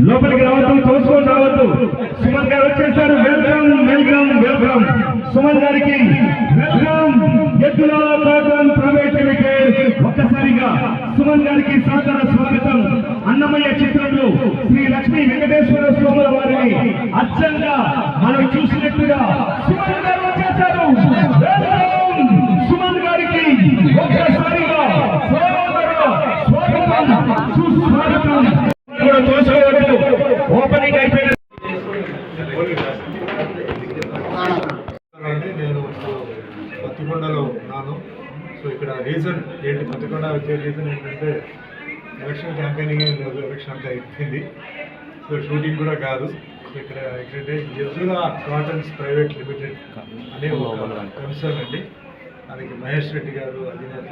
లోపలికి రావద్దు తోసుకొని రావద్దు. సుమన్ గారు వచ్చేసారు. వెల్కమ్ వెల్కమ్ వెల్కమ్ సుమన్ గారికి వెల్కమ్ ఎద్దుల ప్రోగ్రామ్ ప్రైవేట్ లిమిటెడ్ ఒక్కసారిగా సుమన్ గారికి సాదర స్వాగతం. అన్నమయ్య చిత్రంలో శ్రీ లక్ష్మీ వెంకటేశ్వర స్వాముల వారిని అచ్చంగా మనం చూసినట్టుగా కాదు ఇక్కడ ఇక్కడ ఏంటంటే కాటన్స్ ప్రైవేట్ లిమిటెడ్ అనే ఒక కన్సర్న్ అండి. దానికి మహేష్ రెడ్డి గారు అధినేత.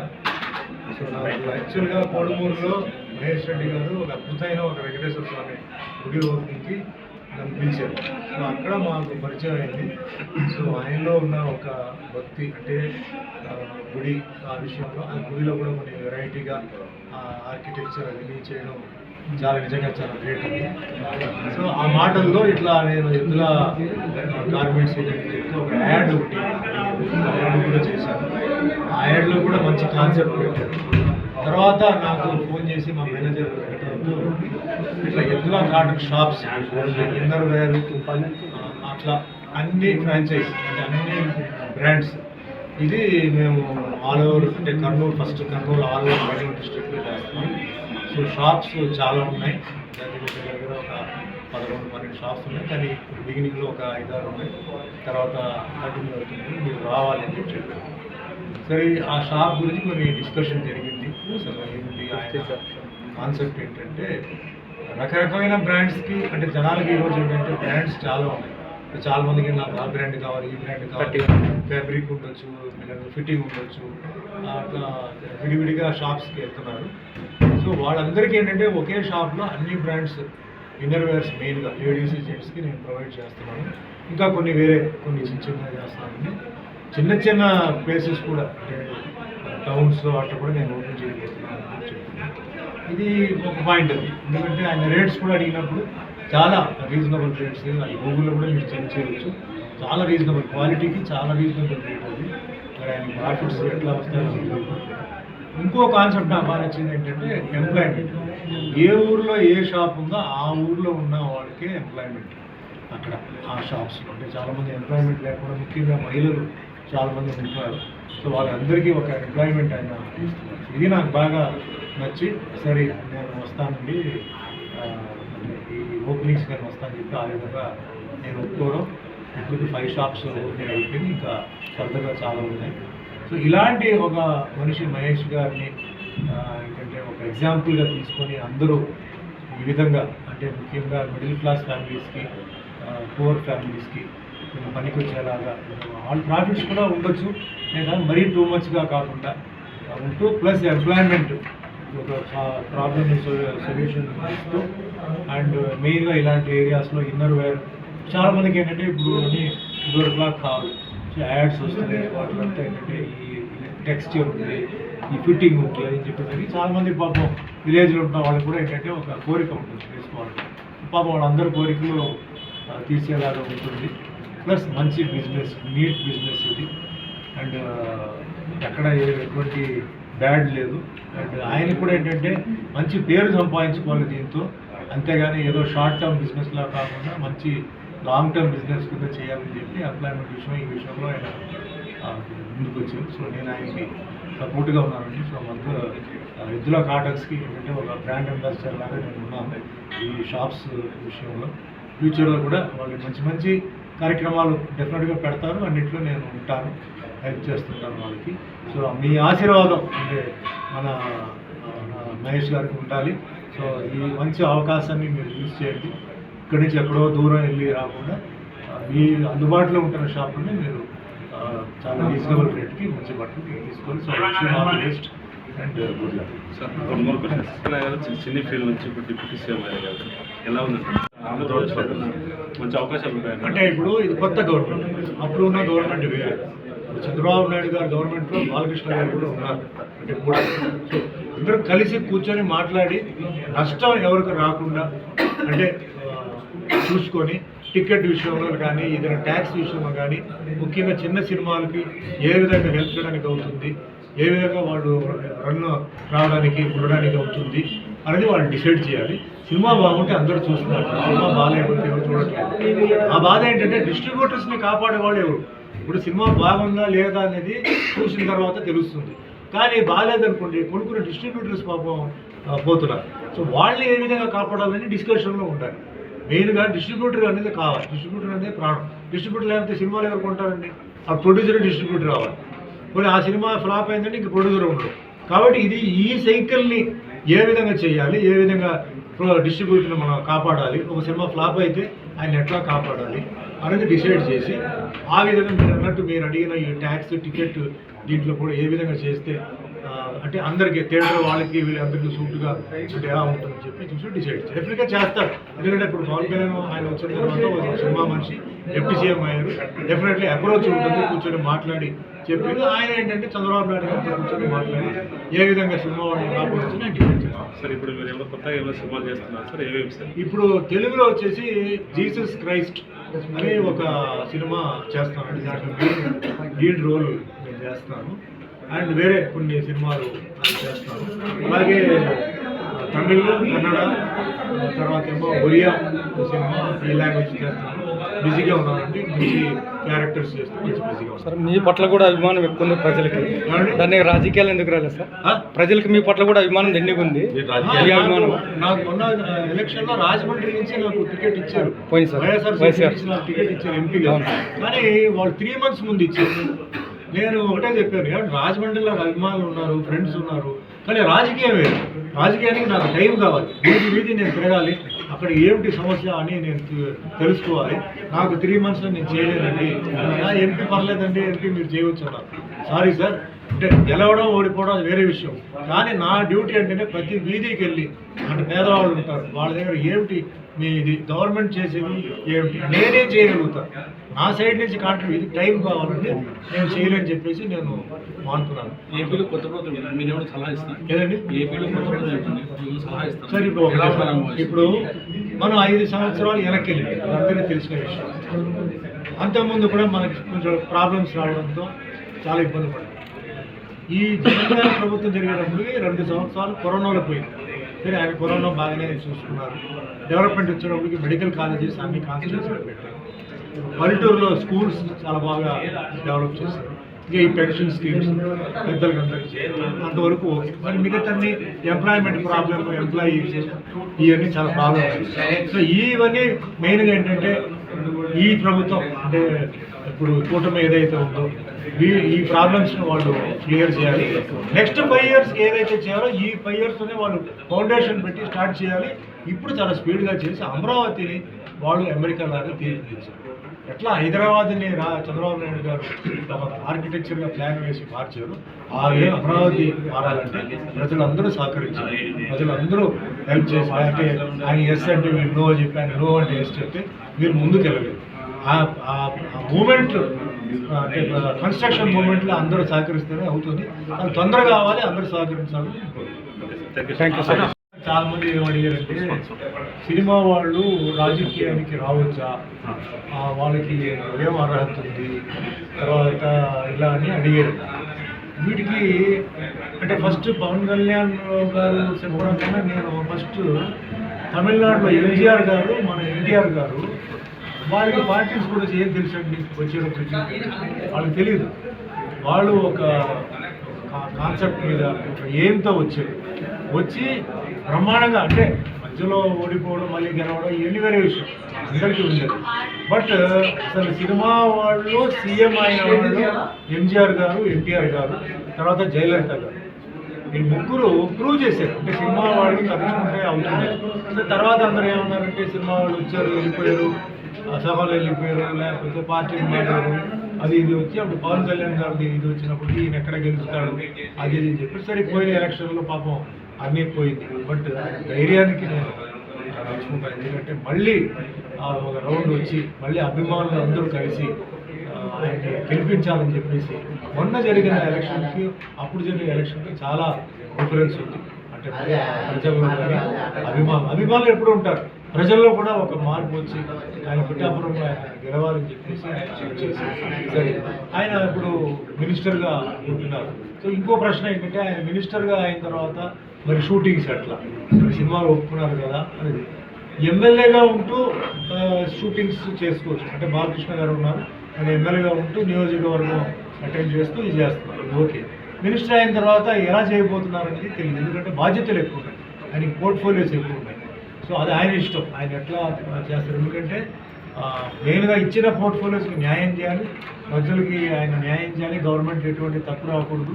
సో నాకు యాక్చువల్గా కోడుమూరులో మహేష్ రెడ్డి గారు ఒక అద్భుతమైన ఒక వెంకటేశ్వర స్వామి గుడి ఓపెన్కి నన్ను పిలిచారు. సో అక్కడ మాకు పరిచయం అయింది. సో ఆయనలో ఉన్న ఒక భక్తి అంటే గుడి ఆ విషయంలో ఆ గుడిలో కూడా కొన్ని వెరైటీగా ఆర్కిటెక్చర్ అది చేయడం చాలా నిజంగా చాలా గ్రేట్ సో ఆ మాటల్లో ఇట్లా నేను ఎద్దుల గార్మెంట్స్ ఒక యాడ్ ఒకటి యాడ్ కూడా చేశాను. ఆ యాడ్లో కూడా మంచి కాన్సెప్ట్ పెట్టాను తర్వాత నాకు ఫోన్ చేసి మా మేనేజర్ పెట్టడంతో ఇట్లా ఎద్దుల కాటన్ షాప్స్ ఇన్నర్ వేర్ అట్లా అన్ని ఫ్రాంచైజ్ అంటే అన్ని బ్రాండ్స్ ఇది మేము ఆల్ ఓవర్ అంటే Kurnool first Kurnool all over డిస్ట్రిక్ట్లో చేస్తున్నాం షాప్స్ చాలా ఉన్నాయి. దగ్గర దగ్గర ఒక పదకొండు పన్నెండు షాప్స్ ఉన్నాయి. కానీ ఇప్పుడు బిగినింగ్లో ఒక ఐదారు ఉన్నాయి. తర్వాత కంటిన్యూ అవుతుంది మీరు రావాలని చెప్పి చెప్పారు. సరే ఆ షాప్ గురించి కొన్ని డిస్కషన్ జరిగింది. అసలు ఏంటి? ఆయన కాన్సెప్ట్ ఏంటంటే రకరకమైన బ్రాండ్స్కి అంటే జనాలకి ఈరోజు ఏంటంటే బ్రాండ్స్ చాలా ఉన్నాయి. చాలా మందికి నాకు ఆ బ్రాండ్ కావాలి ఈ బ్రాండ్ కావాలి. ఫ్యాబ్రిక్ ఉండొచ్చు ఫిట్టింగ్ ఉండొచ్చు. అట్లా విడివిడిగా షాప్స్కి వెళ్తున్నారు. సో వాళ్ళందరికీ ఏంటంటే ఒకే షాప్లో అన్ని బ్రాండ్స్ ఇన్నర్ వేర్స్ మెయిన్గా లేడీస్ జెంట్స్కి నేను ప్రొవైడ్ చేస్తున్నాను. ఇంకా కొన్ని వేరే కొన్ని చిన్న చిన్నగా చేస్తానండి. చిన్న చిన్న ప్లేసెస్ కూడా అంటే టౌన్స్లో అట్లా కూడా నేను ఓపెన్ చేయగలుగుతున్నాను చెప్తున్నాను. ఇది ఒక పాయింట్. అది ఎందుకంటే ఆయన రేట్స్ కూడా అడిగినప్పుడు చాలా రీజనబుల్ రేట్స్. అది గూగుల్లో కూడా మీరు చెక్ చేయవచ్చు చాలా రీజనబుల్ క్వాలిటీకి చాలా రీజనబుల్ రేట్ అది. మరి ఆయన ప్రాఫిట్స్ ఎట్లా వస్తాయో ఇంకో కాన్సెప్ట్ నాకు బాగా నచ్చింది ఏంటంటే ఎంప్లాయ్మెంట్ ఏ ఊర్లో ఏ షాప్ ఉందో ఆ ఊర్లో ఉన్న వాళ్ళకే ఎంప్లాయ్మెంట్ అక్కడ ఆ షాప్స్లో అంటే చాలామంది ఎంప్లాయ్మెంట్ లేకుండా ముఖ్యంగా మహిళలు చాలామంది ఉంటున్నారు సో వాళ్ళందరికీ ఒక ఎంప్లాయ్మెంట్ ఆయన ఇది నాకు బాగా నచ్చి సరే నేను వస్తానండి ఈ ఓపెనింగ్స్ కానీ వస్తాను చెప్పి ఆ విధంగా నేను ఒప్పుకోవడం. ఇప్పుడు ఫైవ్ షాప్స్ ఓపెనింగ్ అయిపోయింది ఇంకా ఫర్దర్గా చాలా ఉన్నాయి. సో ఇలాంటి ఒక మనిషి మహేష్ గారిని ఏంటంటే ఒక ఎగ్జాంపుల్గా తీసుకొని అందరూ ఈ విధంగా అంటే ముఖ్యంగా మిడిల్ క్లాస్ ఫ్యామిలీస్కి పూర్ ఫ్యామిలీస్కి పనికి వచ్చేలాగా ఆల్ ప్రాఫిట్స్ కూడా ఉండొచ్చు. లేదా మరీ టూ మచ్గా కాకుండా ఉంటూ ప్లస్ ఎంప్లాయ్మెంట్ ఒక ప్రాబ్లమ్ సొల్యూషన్ ఇస్తూ అండ్ మెయిన్గా ఇలాంటి ఏరియాస్లో ఇన్నర్ వేర్ చాలా మందికి ఏంటంటే ఇప్పుడు అన్ని ఇదివరకులా కాదు యాడ్స్ వస్తున్నాయి వాటిలంతా ఏంటంటే ఈ టెక్స్చర్ ఉంది ఈ ఫిట్టింగ్ ఉంది అని చెప్పేసరికి చాలామంది పాపం విలేజ్లో ఉన్న వాళ్ళకి కూడా ఏంటంటే ఒక కోరిక ఉంటుంది వేసుకోవాలని పాపం వాళ్ళందరి కోరికలు తీసేలాగా తీర్చేలాగా ఉంటుంది. ప్లస్ మంచి బిజినెస్ నీట్ బిజినెస్ ఇది. అండ్ ఎక్కడ ఎటువంటి బ్యాడ్ లేదు. అండ్ ఆయన కూడా ఏంటంటే మంచి పేరు సంపాదించుకోవాలి దీంతో. అంతేగాని ఏదో షార్ట్ టర్మ్ బిజినెస్లా కాకుండా మంచి లాంగ్ టర్మ్ బిజినెస్ కింద చేయాలని చెప్పి ఎంప్లాయ్మెంట్ విషయం ఈ విషయంలో ఆయన ముందుకు వచ్చారు సో నేను ఆయనకి సపోర్ట్గా ఉన్నానండి. సో మనకు ఎద్దుల కాటన్స్కి ఏంటంటే ఒక బ్రాండ్ అంబాసిడర్ లాగా నేను ఉన్నాను ఈ షాప్స్ విషయంలో. ఫ్యూచర్లో కూడా వాళ్ళు మంచి మంచి కార్యక్రమాలు డెఫినెట్గా పెడతారు అన్నింటిలో నేను ఉంటాను. హెల్ప్ చేస్తుంటాను వాళ్ళకి. సో మీ ఆశీర్వాదం అంటే మన మహేష్ గారికి ఉండాలి. సో ఈ మంచి అవకాశాన్ని మీరు యూజ్ చేయండి. ఇక్కడి నుంచి ఎక్కడో దూరం వెళ్ళి రాకుండా మీ అందుబాటులో ఉంటున్న షాపుని మీరు చాలా రీజనబుల్ రేట్కి మంచి బట్టలు తీసుకొని best and good luck. Sir రెండు మూడు క్వశ్చన్స్ సినీ ఫీల్డ్ నుంచి ఇప్పుడు డిప్యూటీ సీఎం అయ్యారు కదా ఎలా ఉందండి? మంచి అవకాశాలు ఉంటాయండి అంటే ఇప్పుడు ఇది కొత్త గవర్నమెంట్. అప్పుడు ఉన్న గవర్నమెంట్ వేరే. చంద్రబాబు నాయుడు గారు గవర్నమెంట్లో బాలకృష్ణ గారు కూడా ఉన్నారు. అంటే కూడా సో అందరూ కలిసి కూర్చొని మాట్లాడి నష్టం ఎవరికి రాకుండా అంటే చూసుకొని టికెట్ విషయంలో కానీ ఏదైనా ట్యాక్స్ విషయంలో కానీ ముఖ్యంగా చిన్న సినిమాలకి ఏ విధంగా హెల్ప్ చేయడానికి అవుతుంది ఏ విధంగా వాళ్ళు రన్ రావడానికి ఉండడానికి అవుతుంది అనేది వాళ్ళు డిసైడ్ చేయాలి. సినిమా బాగుంటే అందరూ చూస్తున్నారు. సినిమా బాగాలేకపోతే ఎవరు చూడట్లేదు. ఆ బాధ ఏంటంటే డిస్ట్రిబ్యూటర్స్ని కాపాడేవాడు ఎవరు? ఇప్పుడు సినిమా బాగుందా లేదా అనేది చూసిన తర్వాత తెలుస్తుంది. కానీ బాగాలేదనుకోండి కొనుక్కున్న డిస్ట్రిబ్యూటర్స్ పాపం పోతున్నారు. సో వాళ్ళని ఏ విధంగా కాపాడాలని డిస్కషన్లో ఉండాలి. మెయిన్గా డిస్ట్రిబ్యూటర్ అనేది కావాలి. డిస్ట్రిబ్యూటర్ అనేది ప్రాణం. డిస్ట్రిబ్యూటర్ లేకపోతే సినిమాలు ఎవరు కొంటారండి? ఆ ప్రొడ్యూసర్ డిస్ట్రిబ్యూటర్ కావాలి మరి ఆ సినిమా ఫ్లాప్ అయిందంటే ఇంక ప్రొడ్యూసర్ ఉండరు కాబట్టి ఇది ఈ సైకిల్ని ఏ విధంగా చేయాలి? ఏ విధంగా డిస్ట్రిబ్యూటర్ని మనం కాపాడాలి? ఒక సినిమా ఫ్లాప్ అయితే ఆయన ఎట్లా కాపాడాలి? అనేది డిసైడ్ చేసి ఆ విధంగా మీరు అన్నట్టు మీరు అడిగిన ఈ ట్యాక్స్ టికెట్ దీంట్లో కూడా ఏ విధంగా చేస్తే అంటే అందరికీ థియేటర్ వాళ్ళకి వీళ్ళందరికీ సూట్గా అంటే ఎలా ఉంటుందని చెప్పి చూసి డిసైడ్ చేస్తారు డెఫినెట్గా చేస్తారు. ఎందుకంటే ఇప్పుడు పవన్ కళ్యాణ్ ఆయన వచ్చిన తర్వాత సినిమా మనిషి డిప్యూటీ సీఎం అయ్యారు. డెఫినెట్లీ అప్రోచ్ ఉంటుంది కూర్చొని మాట్లాడి చెప్పేది ఆయన ఏంటంటే చంద్రబాబు నాయుడు గారితో కూర్చొని మాట్లాడి ఏ విధంగా సినిమా కాపాడచ్చు నేను డిసైడ్ చేస్తాను సార్ ఇప్పుడు మీరు ఎవరో కొత్తగా సినిమాలు చేస్తున్నారు సార్? ఏమేమి సార్? ఇప్పుడు తెలుగులో వచ్చేసి జీసస్ క్రైస్ట్ అనే ఒక సినిమా చేస్తానండి దాంట్లో లీడ్ రోల్ నేను చేస్తాను. అండ్ వేరే కొన్ని సినిమాలు నేను చేస్తాను అలాగే తమిళ్ కన్నడ తర్వాత ఏమో ఒరియా సినిమా ఈ లాంగ్వేజ్ చేస్తాను బిజీగా ఉన్నానండి మంచి క్యారెక్టర్స్ చేస్తాను మంచి బిజీగా ఉన్నాను సార్ మీ పట్ల కూడా అభిమానం ఎక్కువ ఉంది ప్రజలకి? దాన్ని రాజకీయాలు ఎందుకు రాలేదు సార్? ప్రజలకు మీ పట్ల కూడా అభిమానం దండిగా ఉంది? అభిమానం? నాకు- మొన్న ఎలక్షన్లో రాజమండ్రి నుంచి నాకు టికెట్ ఇచ్చారు. పోయింది సార్. వైఎస్ఆర్. టికెట్ ఇచ్చారు ఎంపీగా. కానీ వాళ్ళు త్రీ మంత్స్ ముందు ఇచ్చారు. నేను ఒకటే చెప్పాను ఏమంటే రాజమండ్రిలో అభిమానులు ఉన్నారు ఫ్రెండ్స్ ఉన్నారు కానీ రాజకీయం వేరు. రాజకీయానికి నాకు టైం కావాలి. వీధి వీధి నేను తిరగాలి. అక్కడ ఏమిటి సమస్య అని నేను తెలుసుకోవాలి. నాకు త్రీ మంత్స్లో నేను చేయలేనండి నా ఎంపీ పర్లేదండి ఎంపీ మీరు చేయవచ్చు అన్నారు. సారీ సార్ అంటే గెలవడం ఓడిపోవడం అది వేరే విషయం. కానీ నా డ్యూటీ అంటేనే ప్రతి వీధికి వెళ్ళి అంటే పేదవాళ్ళు ఉంటారు వాళ్ళ దగ్గర ఏమిటి మీ ఇది గవర్నమెంట్ చేసేది ఏమిటి నేనే చేయగలుగుతాను నా సైడ్ నుంచి కాంట్రిబ్యూట్ ఇది టైం కావాలంటే నేను చేయలేని చెప్పేసి నేను మానుకున్నాను. ఏపీలో కొత్త ప్రభుత్వం మీరు సలహా ఏదండి? ఏపీలో కొత్త ప్రభుత్వం సలహా ఇస్తారు. సార్ ఇప్పుడు ఇప్పుడు మనం ఐదు సంవత్సరాలు వెనక్కి అందరికీ తెలిసిన విషయం. అంతకుముందు కూడా మనకి కొంచెం ప్రాబ్లమ్స్ రావడంతో చాలా ఇబ్బంది పడ్డాం. ఈ జగన్ ప్రభుత్వం జరిగేటప్పటికి రెండు సంవత్సరాలు కరోనాలో పోయింది. సరే ఆయన కరోనా బాగానే చూసుకున్నారు. డెవలప్మెంట్ వచ్చేటప్పటికి మెడికల్ కాలేజెస్ అన్ని కాన్స్టిట్యూన్సీలో పెట్టారు. పల్లెటూరులో స్కూల్స్ చాలా బాగా డెవలప్ చేశారు. ఇంకా ఈ పెన్షన్ స్కీమ్స్ పెద్దలకు అందరికీ అంతవరకు ఓకే. మరి మిగతాన్ని ఎంప్లాయ్మెంట్ ప్రాబ్లమ్ ఎంప్లాయీస్ ఇవన్నీ చాలా ప్రాబ్లమ్ సో ఇవన్నీ మెయిన్గా ఏంటంటే ఈ ప్రభుత్వం అంటే ఇప్పుడు కూటమి ఏదైతే ఉందో ఈ ఈ ప్రాబ్లమ్స్ని వాళ్ళు క్లియర్ చేయాలి. నెక్స్ట్ ఫైవ్ ఇయర్స్ ఏదైతే చేయాలో ఈ ఫైవ్ ఇయర్స్తోనే వాళ్ళు ఫౌండేషన్ పెట్టి స్టార్ట్ చేయాలి. ఇప్పుడు చాలా స్పీడ్గా చేసి అమరావతిని వాళ్ళు అమెరికా లాగా తీర్చిదిద్దారు. ఎట్లా? హైదరాబాద్ని రా చంద్రబాబు నాయుడు గారు తమ ఆర్కిటెక్చర్గా ప్లాన్ వేసి మార్చారు. ఆ అమరావతి మారాలంటే ప్రజలందరూ సహకరించాలి. ప్రజలందరూ హెల్ప్ చేసి అంటే ఆయన ఎస్ అంటే మీరు నో చెప్పి ఆయన నో అంటే ఎస్ చెప్తే మీరు ముందుకు వెళ్ళలేదు ఆ మూమెంట్ అంటే కన్స్ట్రక్షన్ మూమెంట్లో అందరూ సహకరిస్తేనే అవుతుంది. అది తొందరగా కావాలి అందరూ సహకరించాలని. థ్యాంక్ యూ సార్ చాలా మంది ఏం అడిగారంటే సినిమా వాళ్ళు రాజకీయానికి రావచ్చా? వాళ్ళకి ఏం అర్హత ఉంది? తర్వాత ఇలా అని అడిగారు. వీటికి అంటే ఫస్ట్ పవన్ కళ్యాణ్ గారు చెప్పడం కన్నా నేను ఫస్ట్ తమిళనాడులో ఎంజీఆర్ గారు మన ఎన్టీఆర్ గారు వాళ్ళకి పార్టీస్ కూడా ఏం తెలుసండి వచ్చేటప్పటికి వాళ్ళకి తెలియదు వాళ్ళు ఒక కాన్సెప్ట్ మీద ఒక ఎయిమ్తో వచ్చారు. వచ్చి బ్రహ్మాండంగా అంటే మధ్యలో ఓడిపోవడం మళ్ళీ గెలవడం ఇవన్నీ వేరే విషయం. అందరికీ ఉండదు. బట్ అసలు సినిమా వాళ్ళు సీఎం అయిన వాళ్ళు ఎంజీఆర్ గారు ఎన్టీఆర్ గారు తర్వాత జయలలిత గారు. ఈ ముగ్గురు ప్రూవ్ చేశారు. అంటే సినిమా వాళ్ళకి తలుచుకుంటే అవుతుంది. అంటే తర్వాత అందరూ ఏమన్నారంటే సినిమా వాళ్ళు వచ్చారు వెళ్ళిపోయారు. సభలు వెళ్ళిపోయారు లేకపోతే పార్టీని మాట్లాడారు. అది ఇది వచ్చి అప్పుడు పవన్ కళ్యాణ్ గారిది ఇది వచ్చినప్పుడు ఈయన ఎక్కడ గెలుస్తాడు? అది ఇది చెప్పి సరే పోయిన ఎలక్షన్లో పాపం అన్నీ పోయింది. బట్ ధైర్యానికి నేను మెచ్చుకుంటాను ఎందుకంటే మళ్ళీ ఒక రౌండ్ వచ్చి మళ్ళీ అభిమానులు అందరూ కలిసి ఆయన్ని గెలిపించాలని చెప్పేసి మొన్న జరిగిన ఎలక్షన్కి అప్పుడు జరిగిన ఎలక్షన్కి చాలా డిఫరెన్స్ ఉంది. అంటే ప్రజల్లో అభిమానులు అభిమానులు ఎప్పుడు ఉంటారు. ప్రజల్లో కూడా ఒక మార్పు వచ్చి ఆయన పిఠాపురం ఆయన గెలవాలని చెప్పేసి ఆయన చేసి సరే ఆయన ఇప్పుడు మినిస్టర్గా ఉంటున్నారు. సో ఇంకో ప్రశ్న ఏంటంటే ఆయన మినిస్టర్గా అయిన తర్వాత మరి షూటింగ్స్ ఎట్లా? సినిమాలు ఒప్పుకున్నారు కదా అనేది. ఎమ్మెల్యేగా ఉంటూ షూటింగ్స్ చేసుకోవచ్చు. అంటే బాలకృష్ణ గారు ఉన్నారు. ఆయన ఎమ్మెల్యేగా ఉంటూ నియోజకవర్గం అటెండ్ చేస్తూ ఇది చేస్తున్నారు. ఓకే. మినిస్టర్ అయిన తర్వాత ఎలా చేయబోతున్నారు అనేది తెలియదు ఎందుకంటే బాధ్యతలు ఎక్కువ ఉన్నాయి. ఆయనకి పోర్ట్ఫోలియోస్ ఎక్కువ ఉన్నాయి. సో అది ఆయన ఇష్టం. ఆయన ఎట్లా చేస్తారు? ఎందుకంటే మెయిన్గా ఇచ్చిన పోర్ట్ఫోలియోస్కి న్యాయం చేయాలి. ప్రజలకి ఆయన న్యాయం చేయాలి. గవర్నమెంట్ ఎటువంటి తప్పు రాకూడదు.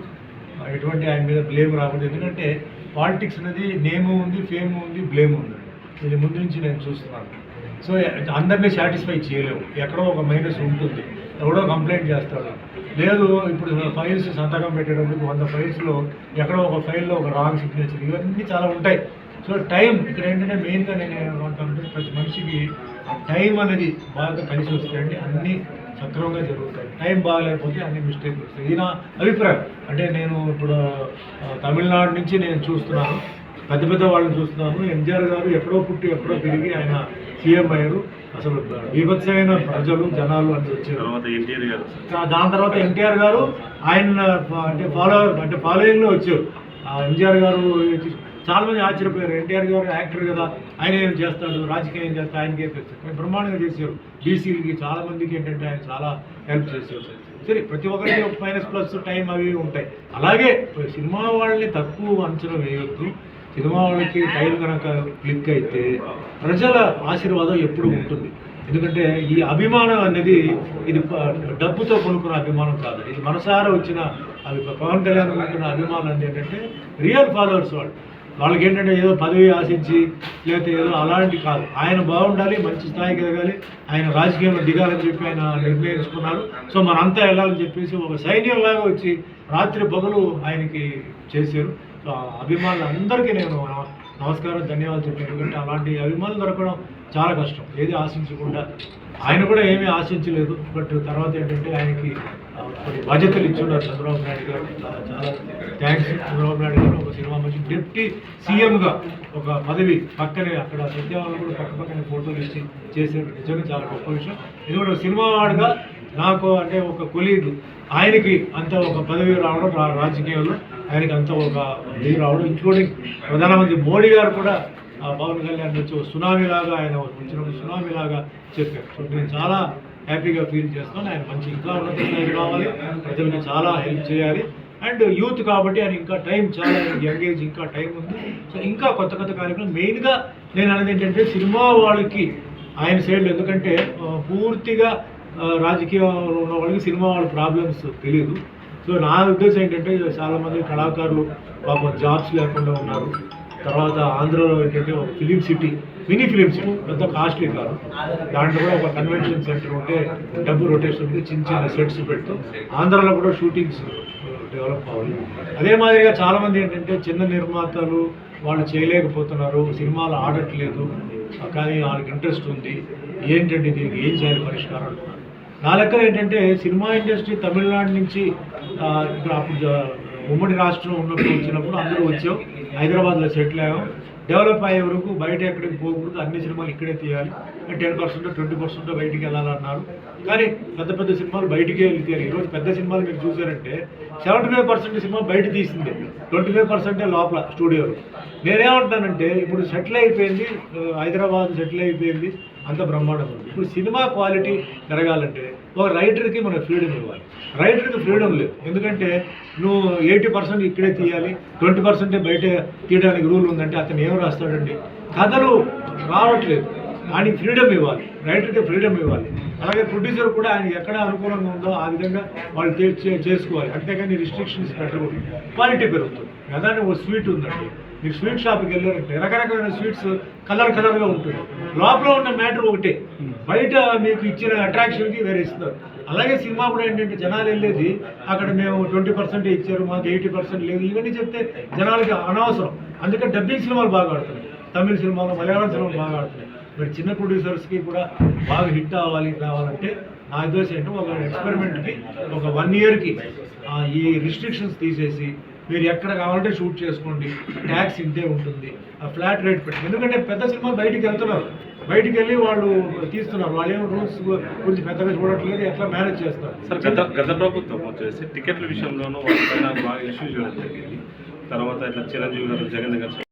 ఎటువంటి ఆయన మీద బ్లేమ్ రాకూడదు. ఎందుకంటే పాలిటిక్స్ అనేది నేమ్ ఉంది ఫేమ్ ఉంది బ్లేమ్ ఉంది. ఇది ముందు నుంచి నేను చూస్తున్నాను. సో అందరినీ సాటిస్ఫై చేయలేము. ఎక్కడో ఒక మైనస్ ఉంటుంది. ఎవడో కంప్లైంట్ చేస్తాడు. లేదు ఇప్పుడు ఫైల్స్ సంతకం పెట్టేటప్పుడు వంద ఫైల్స్లో ఎక్కడో ఒక ఫైల్లో ఒక రాంగ్ సిగ్నేచర్ ఇవన్నీ చాలా ఉంటాయి. సో టైం ఇక్కడ ఏంటంటే మెయిన్గా నేను ఏమంటానంటే ప్రతి మనిషికి టైం అనేది బాగా కలిసి వస్తే అండి అన్నీ సక్రమంగా జరుగుతాయి. టైం బాగాలేకపోతే అన్ని మిస్టేక్ వస్తాయి. ఇది నా అభిప్రాయం. అంటే నేను ఇప్పుడు ఆ, తమిళనాడు నుంచి నేను చూస్తున్నాను. పెద్ద పెద్ద వాళ్ళని చూస్తున్నాను. ఎంజిఆర్ గారు ఎక్కడో పుట్టి ఎక్కడో తిరిగి ఆయన సీఎం అయ్యారు. అసలు బీభత్సమైన ప్రజలు జనాలు అని వచ్చారు తర్వాత ఎన్టీఆర్ గారు. దాని తర్వాత ఎన్టీఆర్ గారు ఆయన అంటే ఫాలో అంటే ఫాలోయింగ్లో వచ్చారు. ఆ ఎంజిఆర్ గారు చాలా మంది ఆశ్చర్యపోయారు. ఎన్టీఆర్ గారు యాక్టర్ కదా ఆయన ఏం చేస్తాడు రాజకీయం ఏం చేస్తాడు ఆయనకి ఏం చేస్తాడు కానీ బ్రహ్మాండంగా చేశారు. బీసీలకి చాలా మందికి ఏంటంటే ఆయన చాలా హెల్ప్ చేశారు. సరే ప్రతి ఒక్కరికి ఒక మైనస్ ప్లస్ టైం అవి ఉంటాయి. అలాగే సినిమా వాళ్ళని తక్కువ అంచనా వేయొద్దు. సినిమా వాళ్ళకి టైం కనుక క్లిక్ అయితే ప్రజల ఆశీర్వాదం ఎప్పుడు ఉంటుంది. ఎందుకంటే ఈ అభిమానం అనేది ఇది డబ్బుతో కొనుక్కున్న అభిమానం కాదు. ఇది మనసారా వచ్చిన అవి పవన్ కళ్యాణ్ కొనుక్కున్న అభిమానం అనేది ఏంటంటే రియల్ ఫాలోవర్స్ వాళ్ళు. వాళ్ళకి ఏంటంటే ఏదో పదవి ఆశించి లేకపోతే ఏదో అలాంటి కాదు. ఆయన బాగుండాలి మంచి స్థాయికి ఎదగాలి. ఆయన రాజకీయంలో దిగాలని చెప్పి ఆయన నిర్ణయించుకున్నారు. సో మనంతా వెళ్ళాలని చెప్పేసి ఒక సైన్యంలాగా వచ్చి రాత్రి పగలు ఆయనకి చేశారు. సో ఆ అభిమానులందరికీ నేను నమస్కారం ధన్యవాదాలు చెప్పాను ఎందుకంటే అలాంటి అభిమానులు దొరకడం చాలా కష్టం. ఏది ఆశించకుండా ఆయన కూడా ఏమీ ఆశించలేదు. బట్ తర్వాత ఏంటంటే ఆయనకి కొన్ని బాధ్యతలు ఇచ్చున్నారు చంద్రబాబు నాయుడు గారు. చాలా థ్యాంక్స్ చంద్రబాబు నాయుడు గారు. ఒక సినిమా మంచి డిప్యూటీ సీఎంగా ఒక పదవి పక్కనే అక్కడ సత్యవాళ్ళు కూడా పక్క పక్కనే ఫోటోలు ఇచ్చి చేసే నిజంగా చాలా గొప్ప విషయం. ఇది కూడా ఒక సినిమా వాడుగా నాకు అంటే ఒక కొలీగ్ ఆయనకి అంత ఒక పదవి రావడం రా- రాజకీయాల్లో ఆయనకి అంత ఒక ఇది రావడం ఇంక్లూడింగ్ ప్రధానమంత్రి మోడీ గారు కూడా పవన్ కళ్యాణ్ వచ్చి సునామీలాగా లాగా ఆయన వచ్చినప్పుడు సునామీలాగా చెప్పారు. సో నేను చాలా హ్యాపీగా ఫీల్ చేస్తాను. ఆయన మంచి ఇంకా ఉన్నత స్థాయికి రావాలి ప్రజలకు చాలా హెల్ప్ చేయాలి. అండ్ యూత్ కాబట్టి ఆయన ఇంకా టైం చాలా యంగ్ ఏజ్ ఇంకా టైం ఉంది. సో ఇంకా కొత్త కొత్త కార్యక్రమం మెయిన్గా నేను అనేది ఏంటంటే సినిమా వాళ్ళకి ఆయన సైడ్లో ఎందుకంటే పూర్తిగా రాజకీయంలో ఉన్న వాళ్ళకి సినిమా వాళ్ళ ప్రాబ్లమ్స్ తెలియదు సో నా ఉద్దేశం ఏంటంటే చాలామంది కళాకారులు పాపం జాబ్స్ లేకుండా ఉన్నారు. తర్వాత ఆంధ్రలో ఏంటంటే ఒక film city mini film city పెద్ద కాస్ట్లీ కాదు. దాంట్లో కూడా ఒక కన్వెన్షన్ సెంటర్ ఉంటే డబ్బు రొటేషన్ ఉంటే చిన్న చిన్న సెట్స్ పెడుతూ ఆంధ్రాలో కూడా షూటింగ్స్ డెవలప్ అవ్వాలి. అదే మాదిరిగా చాలామంది ఏంటంటే చిన్న నిర్మాతలు వాళ్ళు చేయలేకపోతున్నారు సినిమాలు ఆడట్లేదు. కానీ వాళ్ళకి ఇంట్రెస్ట్ ఉంది. ఏంటంటే దీనికి ఏం చేయాలి పరిష్కారం అంటున్నారు నా లెక్కలు ఏంటంటే సినిమా ఇండస్ట్రీ తమిళనాడు నుంచి ఇప్పుడు అప్పుడు ఉమ్మడి రాష్ట్రం ఉన్నప్పుడు వచ్చినప్పుడు అందరూ వచ్చాం హైదరాబాద్లో సెటిల్ అయ్యాం. డెవలప్ అయ్యే వరకు బయట ఎక్కడికి పోకూడదు అన్ని సినిమాలు ఇక్కడే తీయాలి. టెన్ పర్సెంట్ ట్వంటీ పర్సెంట్ బయటికి వెళ్ళాలన్నారు. కానీ పెద్ద పెద్ద సినిమాలు బయటికి వెళ్ళి తీయాలి ఈరోజు పెద్ద సినిమాలు మీరు చూసారంటే సెవెంటీ ఫైవ్ పర్సెంట్ సినిమా బయట తీసింది ట్వంటీ ఫైవ్ పర్సెంటే లోపల స్టూడియోలో. నేనేమంటున్నానంటే ఇప్పుడు సెటిల్ అయిపోయింది హైదరాబాద్ సెటిల్ అయిపోయింది అంత బ్రహ్మాండం ఉంది. ఇప్పుడు సినిమా క్వాలిటీ పెరగాలంటే ఒక రైటర్కి మనం ఫ్రీడమ్ ఇవ్వాలి. రైటర్కి ఫ్రీడమ్ లేదు. ఎందుకంటే నువ్వు ఎయిటీ పర్సెంట్ ఇక్కడే తీయాలి ట్వంటీ పర్సెంటే బయట తీయడానికి రూల్ ఉందంటే అతను ఏం రాస్తాడండి? కథలు రావట్లేదు. ఆయనకి ఫ్రీడమ్ ఇవ్వాలి. రైటర్కి ఫ్రీడమ్ ఇవ్వాలి. అలాగే ప్రొడ్యూసర్ కూడా ఆయన ఎక్కడ అనుకూలంగా ఉందో ఆ విధంగా వాళ్ళు చేసుకోవాలి. అంతేకాని రిస్ట్రిక్షన్స్ పెట్టకూడదు. క్వాలిటీ పెరుగుతుంది. కదా ఒక స్వీట్ ఉందండి. మీరు స్వీట్ షాప్కి వెళ్ళారంటే రకరకాలైన స్వీట్స్ కలర్ కలర్గా ఉంటుంది. లోపల ఉన్న మ్యాటర్ ఒకటే. బయట మీకు ఇచ్చిన అట్రాక్షన్కి వేరే ఇస్తారు. అలాగే సినిమా కూడా ఏంటంటే జనాలు వెళ్ళేది అక్కడ మేము ట్వంటీ పర్సెంట్ ఇచ్చారు మాకు ఎయిటీ పర్సెంట్ లేదు. ఇవన్నీ చెప్తే జనాలకి అనవసరం. అందుకని డబ్బింగ్ సినిమాలు బాగా ఆడుతున్నాయి. తమిళ సినిమాలు మలయాళం సినిమాలు బాగా ఆడుతున్నాయి. మరి చిన్న ప్రొడ్యూసర్స్కి కూడా బాగా హిట్ అవ్వాలి రావాలంటే నా ఉద్దేశం ఏంటంటే ఒక ఎక్స్పెరిమెంట్కి ఒక వన్ ఇయర్కి ఈ రిస్ట్రిక్షన్స్ తీసేసి మీరు ఎక్కడ కావాలంటే షూట్ చేసుకోండి ట్యాక్స్ ఇంతే ఉంటుంది ఆ ఫ్లాట్ రేట్ పెట్టి. ఎందుకంటే పెద్ద సినిమా బయటికి వెళ్తున్నారు. బయటికి వెళ్ళి వాళ్ళు తీస్తున్నారు. వాళ్ళు ఏం రూల్స్ గురించి పెద్దగా చూడట్లేదు ఎట్లా మేనేజ్ చేస్తారు. సార్ గత గత ప్రభుత్వం వచ్చేసి టికెట్ల విషయంలోనూ వాళ్ళపైన బాగా ఇష్యూ చేయడం జరిగింది. తర్వాత ఇట్లా చిరంజీవి గారు జగన్ గారు